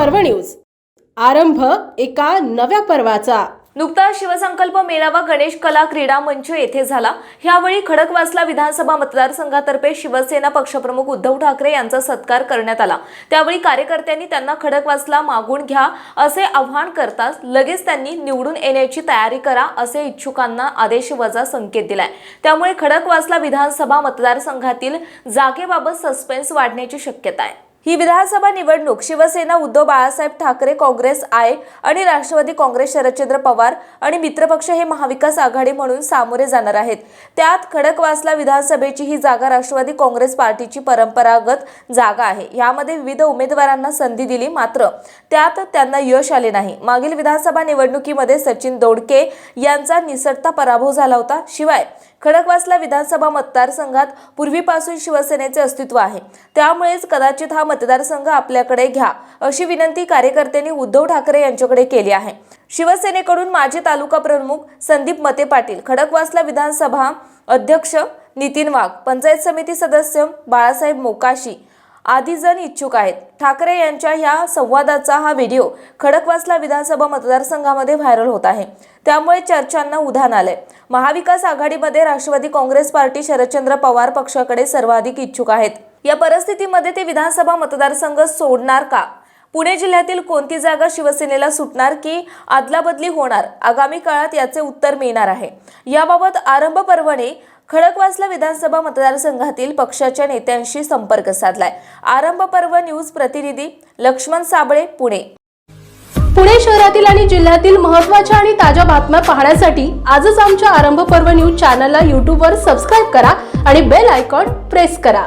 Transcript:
News. आरंभ एका नव्या पर्वाचा. नुकताच शिवसंकल्प मेळावा गणेश कला क्रीडा मंच येथे झाला. यावेळी खडकवासला विधानसभा मतदारसंघातर्फे शिवसेना पक्षप्रमुख उद्धव ठाकरे यांचा सत्कार करण्यात आला. त्यावेळी कार्यकर्त्यांनी त्यांना खडकवासला मागून घ्या असे आव्हान करताच लगेच त्यांनी निवडून येण्याची तयारी करा असे इच्छुकांना आदेश वजा संकेत दिलाय. त्यामुळे खडकवासला विधानसभा मतदारसंघातील जागेबाबत सस्पेन्स वाढण्याची शक्यता आहे. ही विधानसभा निवडणूक शिवसेना उद्धव बाळासाहेब ठाकरे काँग्रेस आय आणि राष्ट्रवादी काँग्रेस शरदचंद्र पवार आणि मित्रपक्ष हे महाविकास आघाडी म्हणून सामोरे जाणार आहेत. त्यात खडकवासला विधानसभेची ही जागा राष्ट्रवादी काँग्रेस पार्टीची परंपरागत जागा आहे. यामध्ये विविध उमेदवारांना संधी दिली मात्र त्यात त्यांना यश आले नाही. मागील विधानसभा निवडणुकीमध्ये सचिन दोडके यांचा निसटता पराभव झाला होता. शिवाय खडकवासला विधानसभा मतदारसंघात पूर्वीपासून शिवसेनेचे अस्तित्व आहे. त्यामुळेच कदाचित हा मतदारसंघ आपल्याकडे घ्या अशी विनंती कार्यकर्त्यांनी उद्धव ठाकरे यांच्याकडे केली आहे. शिवसेनेकडून माजी तालुका प्रमुख संदीप मते पाटील खडकवासला विधानसभा अध्यक्ष नितीन वाघ पंचायत समिती सदस्य बाळासाहेब मोकाशी आदी जण इच्छुक आहेत. ठाकरे यांच्या ह्या संवादाचा हा व्हिडिओ खडकवासला विधानसभा मतदारसंघामध्ये व्हायरल होत आहे. त्यामुळे चर्चांना उधाण आलंय. महाविकास आघाडीमध्ये राष्ट्रवादी काँग्रेस पार्टी शरदचंद्र पवार पक्षाकडे सर्वाधिक इच्छुक आहेत. या परिस्थितीमध्ये ते विधानसभा मतदारसंघ सोडणार का? पुणे जिल्ह्यातील कोणती जागा शिवसेनेला सुटणार की अदलाबदली होणार? आगामी काळात याचे उत्तर मिळणार आहे. याबाबत आरंभ पर्वणे खडकवासला विधानसभा मतदारसंघातील पक्षाच्या नेत्यांशी संपर्क साधलाय. आरंभ पर्व न्यूज प्रतिनिधी लक्ष्मण साबळे पुणे. पुणे शहरातील आणि जिल्ह्यातील महत्त्वाच्या आणि ताज्या बातम्या पाहण्यासाठी आजच आमच्या आरंभ पर्व न्यूज चॅनलला यूट्यूबवर सबस्क्राईब करा आणि बेल आयकॉन प्रेस करा.